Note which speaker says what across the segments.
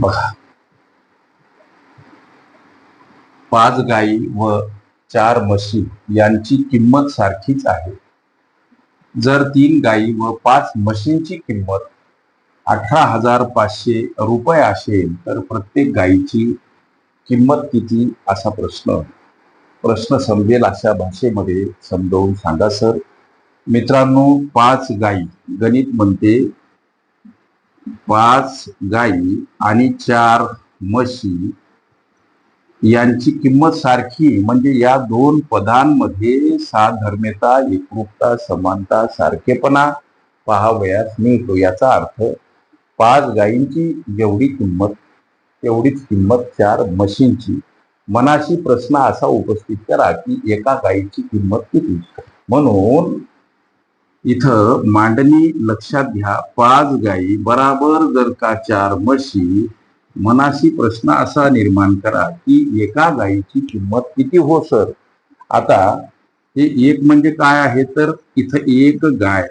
Speaker 1: बघा. पाच गायी व चार म्हशी यांची किंमत सारखीच आहे. जर तीन गायी व पाच म्हशींची किंमत अठरा हजार पाचशे रुपये असेल तर प्रत्येक गायीची किंमत किती? असा प्रश्न. प्रश्न समजेल अशा भाषेमध्ये समजवून सांगा सर. मित्रांनो पाच गायी गणित म्हणते पाच गायी आणि चार म्हशी यांची किंमत सारखी म्हणजे या दोन पदांमध्ये साधर्म्यता एकरूपता समानता सारखेपणा पाहावयास मिळतो. याचा अर्थ पाच गायींची जेवढी किंमत तेवढीच किंमत चार म्हशींची. मनाशी प्रश्न असा उपस्थित करा की एका गायीची किंमत किती? म्हणून इथं मांडणी लक्षात घ्या. पाच गायी बराबर जर का चार म्हशी मनाशी प्रश्न असा निर्माण करा की एका गायीची किंमत किती हो सर? आता हे एक म्हणजे काय आहे? तर इथं एक गाय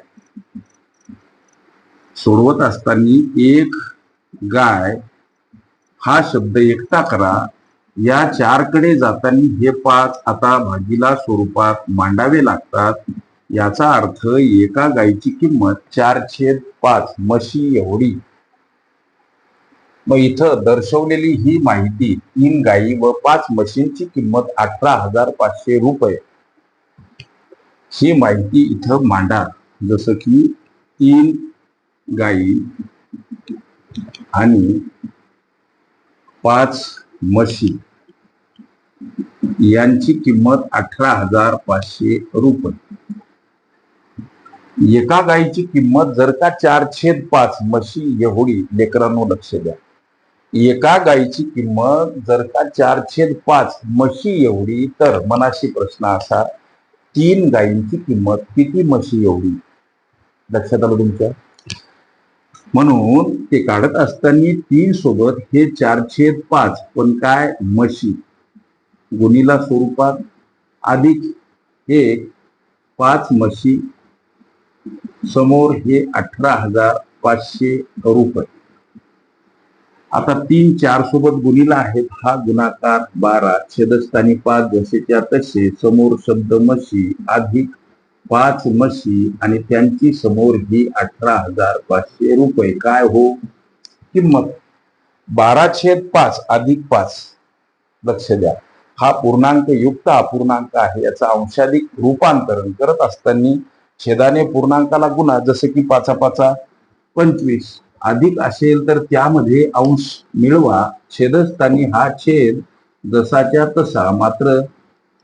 Speaker 1: सोडवत असताना एक गाय हा शब्द एकटा करा. या चारकडे जाताना हे पाच आता भागीला स्वरूपात मांडावे लागतात. याचा अर्थ एका गाईची किंमत चार छेद पाच म्हशी एवढी. मग इथं दर्शवलेली ही माहिती तीन गायी व पाच म्हशींची किंमत अठरा हजार पाचशे रुपये. ही माहिती इथं मांडा. जसं की तीन गायी आणि पाच म्हशी. यांची किंमत अठरा हजार पाचशे रुपये. एका गायीची किंमत जर का चार छेद पाच म्हशी एवढी लेकरांनो लक्ष द्या. एका गायीची किंमत जर का चार छेद पाच म्हशी एवढी तर मनाशी प्रश्न असा तीन गायींची किंमत किती म्हशी एवढी? लक्षात आलं तुमच्या? म्हणून ते काढत असताना तीन सोबत हे चार छेद पाच पण काय? म्हशी. गुणीला स्वरूपात अधिक हे पाच म्हशी समोर हे अठरा हजार पाचशे रुपये. आता तीन चार सोबत गुणीला आहेत. हा गुणाकार बारा छेदस्थानी पाच जसेच्या तसे. समोर शब्द मशी अधिक पाच मशी आणि त्यांची समोर ही अठरा हजार पाचशे रुपये. काय हो? किंमत. बारा छेद पाच अधिक पाच. लक्ष द्या. हा पूर्णांक युक्त अपूर्णांक आहे. याचा अंशाधिक रूपांतरण करत असताना छेदाने पूर्णांकाला गुणा जसं की पाचा पाचा पंचवीस. अधिक असेल तर त्यामध्ये अंश मिळवा. छेदस्थानी हा छेद जसाच्या तसा. मात्र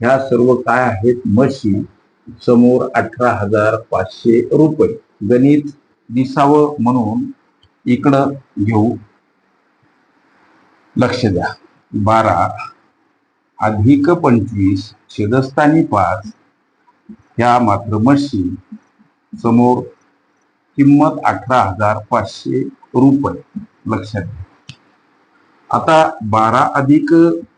Speaker 1: ह्या सर्व काय आहेत? म्हशी. समोर अठरा हजार पाचशे रुपये. गणित दिसावं म्हणून इकडं घेऊ. लक्ष द्या. बारा. अधिक पंचवीस. छेदस्थानी पाच. ह्या मात्र म्हशी समोर किंमत अठरा हजार पाचशे रुपये. लक्षात घ्या. आता बारा अधिक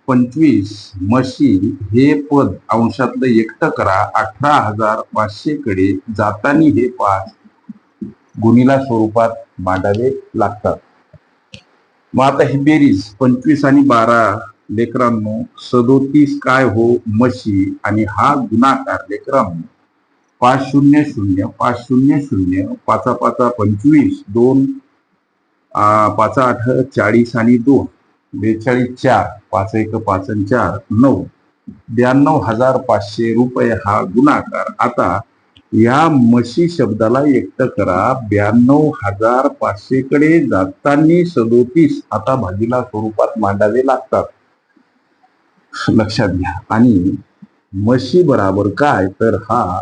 Speaker 1: पंचवीस म्हशी हे पद अंशातलं एकटं करा. अठरा हजार पाचशे कडे जातानी हे पाच गुणीला स्वरूपात मांडावे लागतात. मग आता ही बेरीज पंचवीस आणि बारा लेकरांनो सदोतीस काय हो म्हशी आणि हा गुणाकार लेकरांनो? पाच शून्य शून्य पाच शून्य शून्य पाचा पाचा पंचवीस दोन पाचा आठ चाळीस आणि दोन बेचाळीस चार पाच एक पाच आणि चार नऊ ब्याण्णव हजार पाचशे रुपये हा गुणाकार. आता या म्हशी शब्दाला एकट करा. ब्याण्णव हजार पाचशे कडे जाताना सदोतीस आता भाजीला स्वरूपात मांडावे लागतात. लक्षात घ्या. आणि म्हशी बराबर काय? तर हा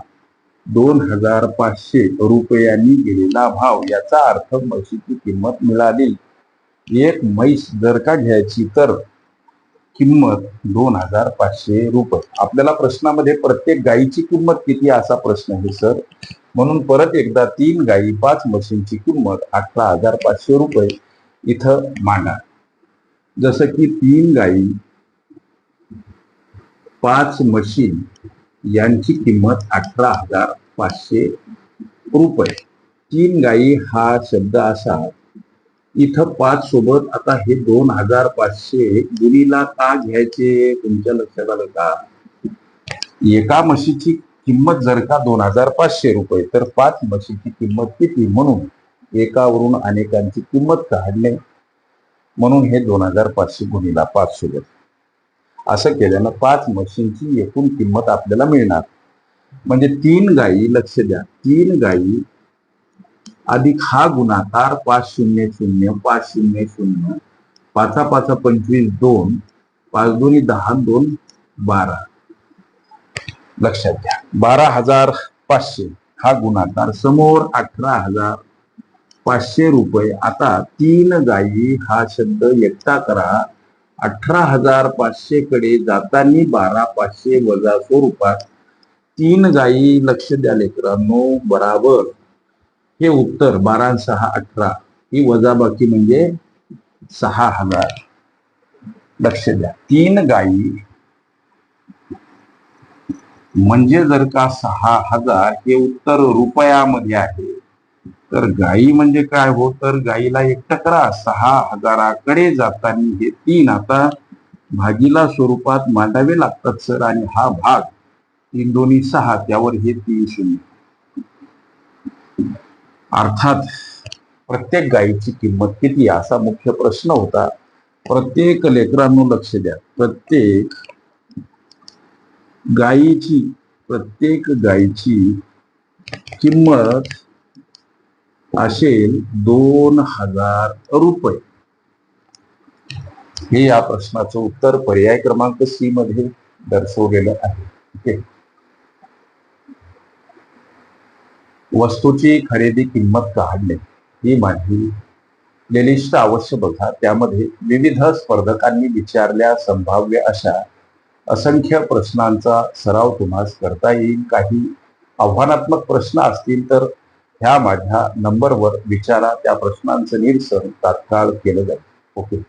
Speaker 1: दोन हजार पाचशे रुपयांनी गेलेला भाव याचा अर्थ म्हशीची किंमत मिळाली. एक म्हैस जर का घ्यायची तर किंमत दोन हजार पाचशे रुपये. आपल्याला प्रश्नामध्ये प्रत्येक गायीची किंमत किती असा प्रश्न आहे सर? म्हणून परत एकदा तीन गायी पाच म्हशींची किंमत अठरा हजार पाचशे रुपये इथं मांडा. जसं की तीन गायी पाच म्हशी यांची किंमत अठरा हजार पाचशे रुपये. तीन गायी हा शब्द असा इथं पाच सोबत आता हे दोन हजार पाचशे गुणीला का घ्यायचे तुमच्या लक्षात आलं का? एका म्हशीची किंमत जर का दोन हजार पाचशे रुपये तर पाच म्हशीची किंमत किती? म्हणून एकावरून अनेकांची किंमत काढणे. म्हणून हे दोन हजार पाचशे गुणीला पाच सोबत. असं केल्यानं पाच म्हशींची एकूण किंमत आपल्याला मिळणार. म्हणजे तीन गायी लक्ष द्या तीन गायी अधिक हा गुणाकार पाच शून्य शून्य पाच शून्य शून्य पाचा पाचा पंचवीस दोन पाच दोन्ही दहा दोन बारा. लक्षात घ्या बारा हजार पाचशे हा गुणाकार समोर अठरा हजार पाचशे रुपये. आता तीन गायी हा शब्द एकटा करा. अठरा हजार पाचशे कडे जाताना बारा पाचशे वजा स्वरूपात तीन गायी लक्ष द्या लेकरांनो बराबर. हे उत्तर बारा सहा अठरा. ही वजाबाकी म्हणजे सहा हजार. लक्ष द्या. तीन गायी म्हणजे जर का सहा हजार हे उत्तर रुपयामध्ये आहे. तर गायी म्हणजे काय हो? तर गायीला एक टकरा सहा हजाराकडे जाताना हे तीन आता भागीला स्वरूपात मांडावे लागतात सर. आणि हा भाग तीन दोन्ही सहा त्यावर हे तीन शून्य. अर्थात प्रत्येक गायीची किंमत किती असा मुख्य प्रश्न होता. प्रत्येक लेकरांनो लक्ष द्या. प्रत्येक गायीची प्रत्येक गायीची किंमत असेल दोन हजार रुपये. हे या प्रश्नाचं उत्तर पर्याय क्रमांक सी मध्ये दर्शवलेलं आहे. वस्तूची खरेदी किंमत काढणे. ही माझी प्लेलिस्ट अवश्य बघा. त्यामध्ये विविध स्पर्धकांनी विचारल्या संभाव्य अशा असंख्य प्रश्नांचा सराव तुम्हाला करता येईल. काही आव्हानात्मक प्रश्न असतील तर ह्या माझ्या नंबरवर विचारा त्या प्रश्नांचं निरसन तात्काळ केलं जाईल. ओके